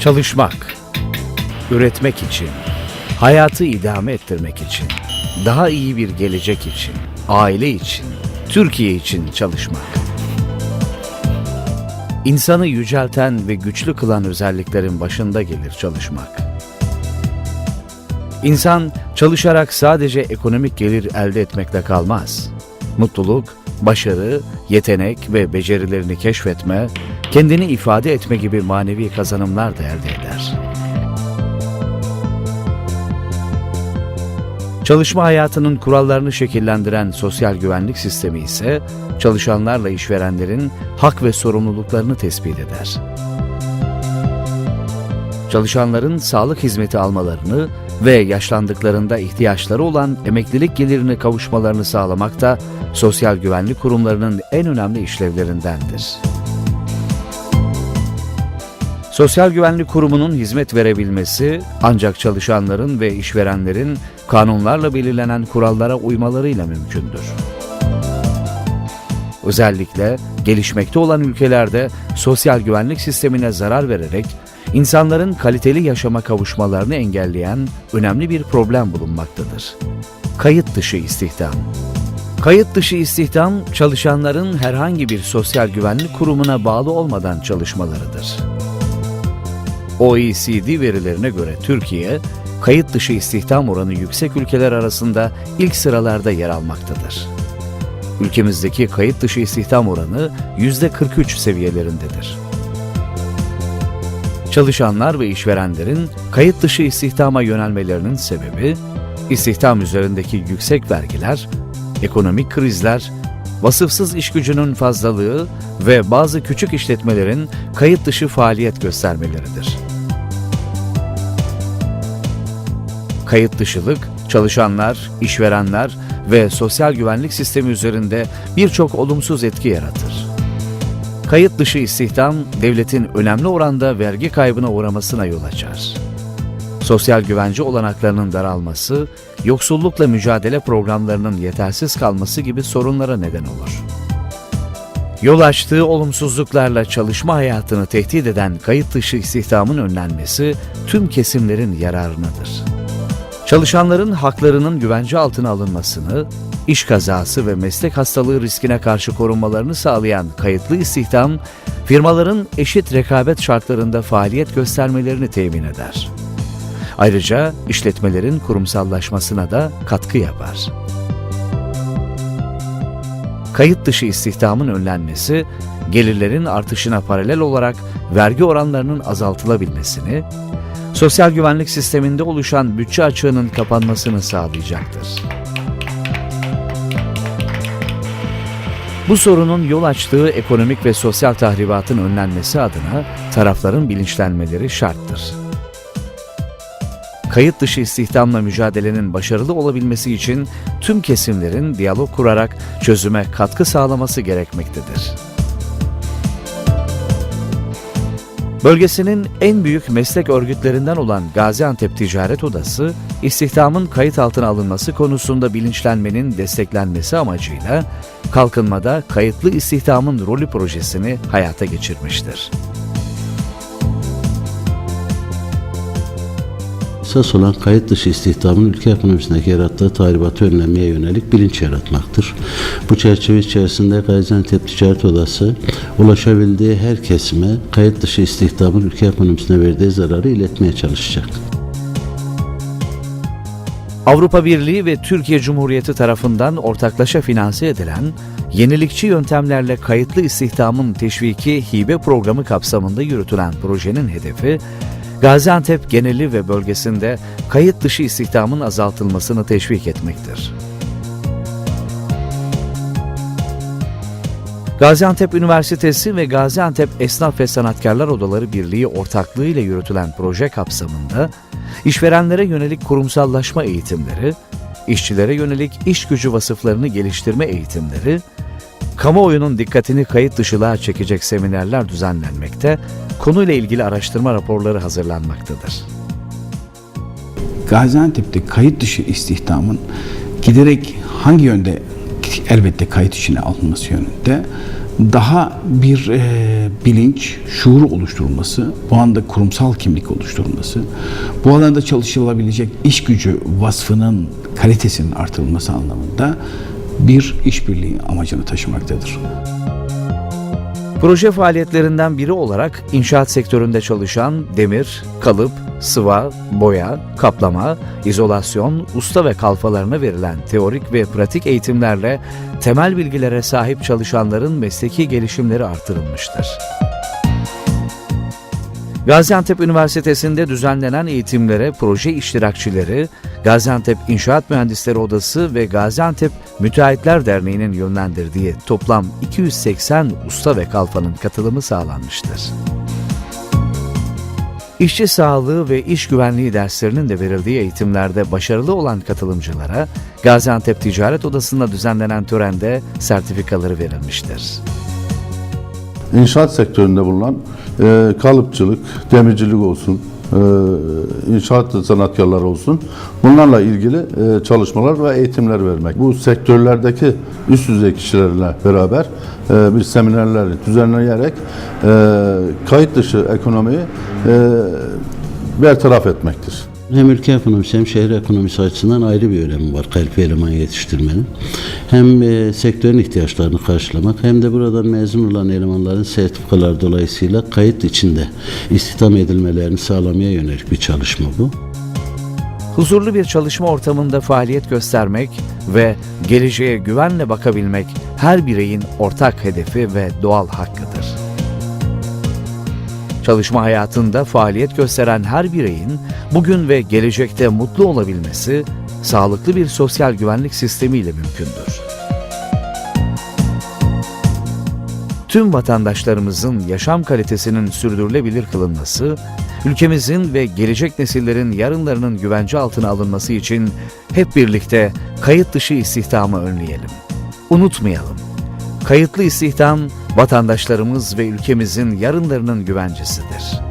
Çalışmak, üretmek için, hayatı idame ettirmek için, daha iyi bir gelecek için, aile için, Türkiye için çalışmak. İnsanı yücelten ve güçlü kılan özelliklerin başında gelir çalışmak. İnsan çalışarak sadece ekonomik gelir elde etmekle kalmaz. Mutluluk, başarı, yetenek ve becerilerini keşfetme, kendini ifade etme gibi manevi kazanımlar da elde eder. Çalışma hayatının kurallarını şekillendiren sosyal güvenlik sistemi ise çalışanlarla işverenlerin hak ve sorumluluklarını tespit eder. Çalışanların sağlık hizmeti almalarını ve yaşlandıklarında ihtiyaçları olan emeklilik gelirine kavuşmalarını sağlamak da sosyal güvenlik kurumlarının en önemli işlevlerindendir. Sosyal Güvenlik Kurumu'nun hizmet verebilmesi ancak çalışanların ve işverenlerin kanunlarla belirlenen kurallara uymalarıyla mümkündür. Özellikle gelişmekte olan ülkelerde sosyal güvenlik sistemine zarar vererek insanların kaliteli yaşama kavuşmalarını engelleyen önemli bir problem bulunmaktadır. Kayıt dışı istihdam. Kayıt dışı istihdam, çalışanların herhangi bir sosyal güvenlik kurumuna bağlı olmadan çalışmalarıdır. OECD verilerine göre Türkiye, kayıt dışı istihdam oranı yüksek ülkeler arasında ilk sıralarda yer almaktadır. Ülkemizdeki kayıt dışı istihdam oranı %43 seviyelerindedir. Çalışanlar ve işverenlerin kayıt dışı istihdama yönelmelerinin sebebi, istihdam üzerindeki yüksek vergiler, ekonomik krizler, vasıfsız iş gücünün fazlalığı ve bazı küçük işletmelerin kayıt dışı faaliyet göstermeleridir. Kayıt dışılık, çalışanlar, işverenler ve sosyal güvenlik sistemi üzerinde birçok olumsuz etki yaratır. Kayıt dışı istihdam, devletin önemli oranda vergi kaybına uğramasına yol açar. Sosyal güvence olanaklarının daralması, yoksullukla mücadele programlarının yetersiz kalması gibi sorunlara neden olur. Yol açtığı olumsuzluklarla çalışma hayatını tehdit eden kayıt dışı istihdamın önlenmesi tüm kesimlerin yararınadır. Çalışanların haklarının güvence altına alınmasını, iş kazası ve meslek hastalığı riskine karşı korunmalarını sağlayan kayıtlı istihdam, firmaların eşit rekabet şartlarında faaliyet göstermelerini temin eder. Ayrıca işletmelerin kurumsallaşmasına da katkı yapar. Kayıt dışı istihdamın önlenmesi, gelirlerin artışına paralel olarak vergi oranlarının azaltılabilmesini, sosyal güvenlik sisteminde oluşan bütçe açığının kapanmasını sağlayacaktır. Bu sorunun yol açtığı ekonomik ve sosyal tahribatın önlenmesi adına tarafların bilinçlenmeleri şarttır. Kayıt dışı istihdamla mücadelenin başarılı olabilmesi için tüm kesimlerin diyalog kurarak çözüme katkı sağlaması gerekmektedir. Bölgesinin en büyük meslek örgütlerinden olan Gaziantep Ticaret Odası, istihdamın kayıt altına alınması konusunda bilinçlenmenin desteklenmesi amacıyla kalkınmada kayıtlı istihdamın rolü projesini hayata geçirmiştir. Esas olan kayıt dışı istihdamın ülke ekonomisindeki yarattığı tahribatı önlemeye yönelik bilinç yaratmaktır. Bu çerçeve içerisinde Gaziantep Ticaret Odası ulaşabildiği her kesime kayıt dışı istihdamın ülke ekonomisine verdiği zararı iletmeye çalışacak. Avrupa Birliği ve Türkiye Cumhuriyeti tarafından ortaklaşa finanse edilen yenilikçi yöntemlerle kayıtlı istihdamın teşviki hibe programı kapsamında yürütülen projenin hedefi Gaziantep geneli ve bölgesinde kayıt dışı istihdamın azaltılmasını teşvik etmektir. Gaziantep Üniversitesi ve Gaziantep Esnaf ve Sanatkarlar Odaları Birliği ortaklığıyla yürütülen proje kapsamında işverenlere yönelik kurumsallaşma eğitimleri, işçilere yönelik iş gücü vasıflarını geliştirme eğitimleri, kamuoyunun dikkatini kayıt dışılığa çekecek seminerler düzenlenmekte, konuyla ilgili araştırma raporları hazırlanmaktadır. Gaziantep'te kayıt dışı istihdamın giderek hangi yönde elbette kayıt içine alınması yönünde daha bir e, bilinç, şuur oluşturulması, bu anda kurumsal kimlik oluşturulması, bu alanda çalışılabilecek iş gücü vasfının kalitesinin artırılması anlamında bir işbirliği amacını taşımaktadır. Proje faaliyetlerinden biri olarak inşaat sektöründe çalışan demir, kalıp, sıva, boya, kaplama, izolasyon, usta ve kalfalarına verilen teorik ve pratik eğitimlerle temel bilgilere sahip çalışanların mesleki gelişimleri artırılmıştır. Gaziantep Üniversitesi'nde düzenlenen eğitimlere proje iştirakçileri, Gaziantep İnşaat Mühendisleri Odası ve Gaziantep Müteahhitler Derneği'nin yönlendirdiği toplam 280 usta ve kalfanın katılımı sağlanmıştır. İşçi sağlığı ve iş güvenliği derslerinin de verildiği eğitimlerde başarılı olan katılımcılara Gaziantep Ticaret Odası'nda düzenlenen törende sertifikaları verilmiştir. İnşaat sektöründe bulunan e, kalıpçılık, demircilik olsun, e, inşaat sanatkarları olsun bunlarla ilgili e, çalışmalar ve eğitimler vermek. Bu sektörlerdeki üst düzey kişilerle beraber e, bir seminerler düzenleyerek e, kayıt dışı ekonomiyi e, bertaraf etmektir. Hem ülke ekonomisi hem şehir ekonomisi açısından ayrı bir önemi var kalifiye eleman yetiştirmenin. Hem e, sektörün ihtiyaçlarını karşılamak hem de buradan mezun olan elemanların sertifikalar dolayısıyla kayıt içinde istihdam edilmelerini sağlamaya yönelik bir çalışma bu. Huzurlu bir çalışma ortamında faaliyet göstermek ve geleceğe güvenle bakabilmek her bireyin ortak hedefi ve doğal hakkıdır. Çalışma hayatında faaliyet gösteren her bireyin bugün ve gelecekte mutlu olabilmesi sağlıklı bir sosyal güvenlik sistemiyle mümkündür. Tüm vatandaşlarımızın yaşam kalitesinin sürdürülebilir kılınması, ülkemizin ve gelecek nesillerin yarınlarının güvence altına alınması için hep birlikte kayıt dışı istihdamı önleyelim. Unutmayalım. Kayıtlı istihdam vatandaşlarımız ve ülkemizin yarınlarının güvencesidir.